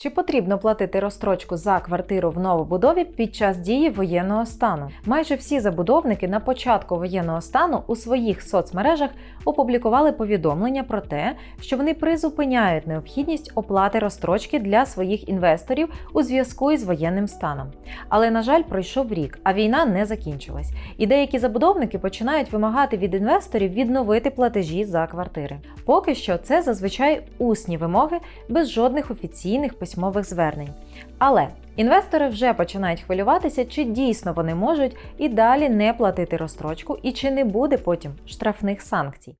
Чи потрібно платити розстрочку за квартиру в новобудові під час дії воєнного стану? Майже всі забудовники на початку воєнного стану у своїх соцмережах опублікували повідомлення про те, що вони призупиняють необхідність оплати розстрочки для своїх інвесторів у зв'язку із воєнним станом. Але, на жаль, пройшов рік, а війна не закінчилась. І деякі забудовники починають вимагати від інвесторів відновити платежі за квартири. Поки що це зазвичай усні вимоги без жодних офіційних письмових звернень. Але інвестори вже починають хвилюватися, чи дійсно вони можуть і далі не платити розстрочку, і чи не буде потім штрафних санкцій.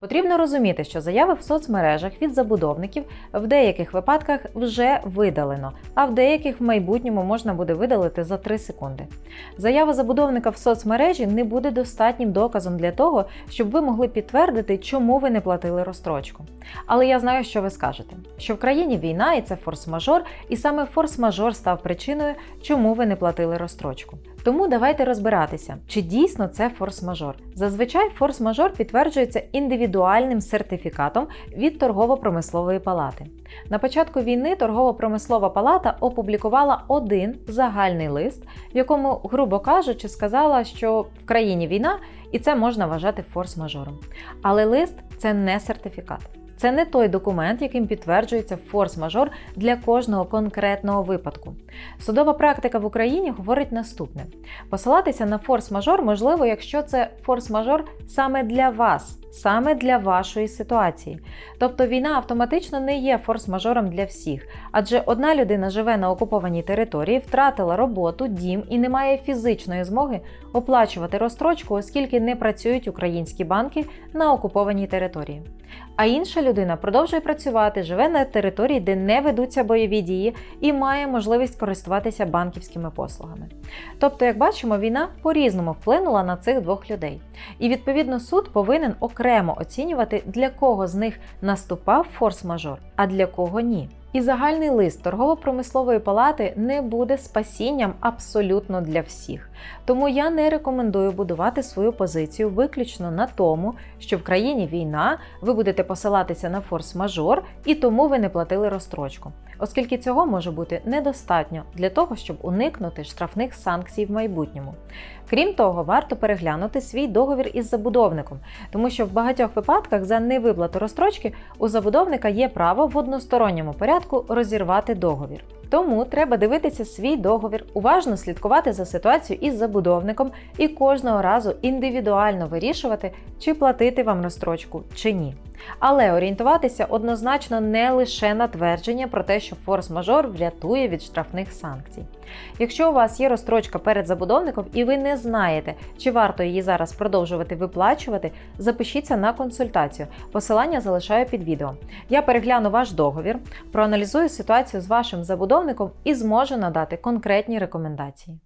Потрібно розуміти, що заяви в соцмережах від забудовників в деяких випадках вже видалено, а в деяких в майбутньому можна буде видалити за 3 секунди. Заява забудовника в соцмережі не буде достатнім доказом для того, щоб ви могли підтвердити, чому ви не платили розстрочку. Але я знаю, що ви скажете: що в країні війна і це форс-мажор, і саме форс-мажор став причиною, чому ви не платили розстрочку. Тому давайте розбиратися, чи дійсно це форс-мажор. Зазвичай форс-мажор підтверджується індивідуальним сертифікатом від торгово-промислової палати. На початку війни торгово-промислова палата опублікувала один загальний лист, в якому, грубо кажучи, сказала, що в країні війна і це можна вважати форс-мажором. Але лист це не сертифікат. Це не той документ, яким підтверджується форс-мажор для кожного конкретного випадку. Судова практика в Україні говорить наступне: посилатися на форс-мажор можливо, якщо це форс-мажор саме для вас, саме для вашої ситуації. Тобто війна автоматично не є форс-мажором для всіх, адже одна людина живе на окупованій території, втратила роботу, дім і не має фізичної змоги оплачувати розстрочку, оскільки не працюють українські банки на окупованій території. А інша людина продовжує працювати, живе на території, де не ведуться бойові дії, і має можливість користуватися банківськими послугами. Тобто, як бачимо, війна по-різному вплинула на цих двох людей. І відповідно суд повинен окремо оцінювати, для кого з них наступав форс-мажор, а для кого ні. І загальний лист торгово-промислової палати не буде спасінням абсолютно для всіх. Тому я не рекомендую будувати свою позицію виключно на тому, що в країні війна, ви будете посилатися на форс-мажор і тому ви не платили розстрочку, оскільки цього може бути недостатньо для того, щоб уникнути штрафних санкцій в майбутньому. Крім того, варто переглянути свій договір із забудовником, тому що в багатьох випадках за невиплату розстрочки у забудовника є право в односторонньому порядку розірвати договір. Тому треба дивитися свій договір, уважно слідкувати за ситуацією із забудовником і кожного разу індивідуально вирішувати, чи платити вам розстрочку чи ні. Але орієнтуватися однозначно не лише на твердження про те, що форс-мажор врятує від штрафних санкцій. Якщо у вас є розстрочка перед забудовником і ви не знаєте, чи варто її зараз продовжувати виплачувати, запишіться на консультацію. Посилання залишаю під відео. Я перегляну ваш договір, проаналізую ситуацію з вашим забудовником і зможу надати конкретні рекомендації.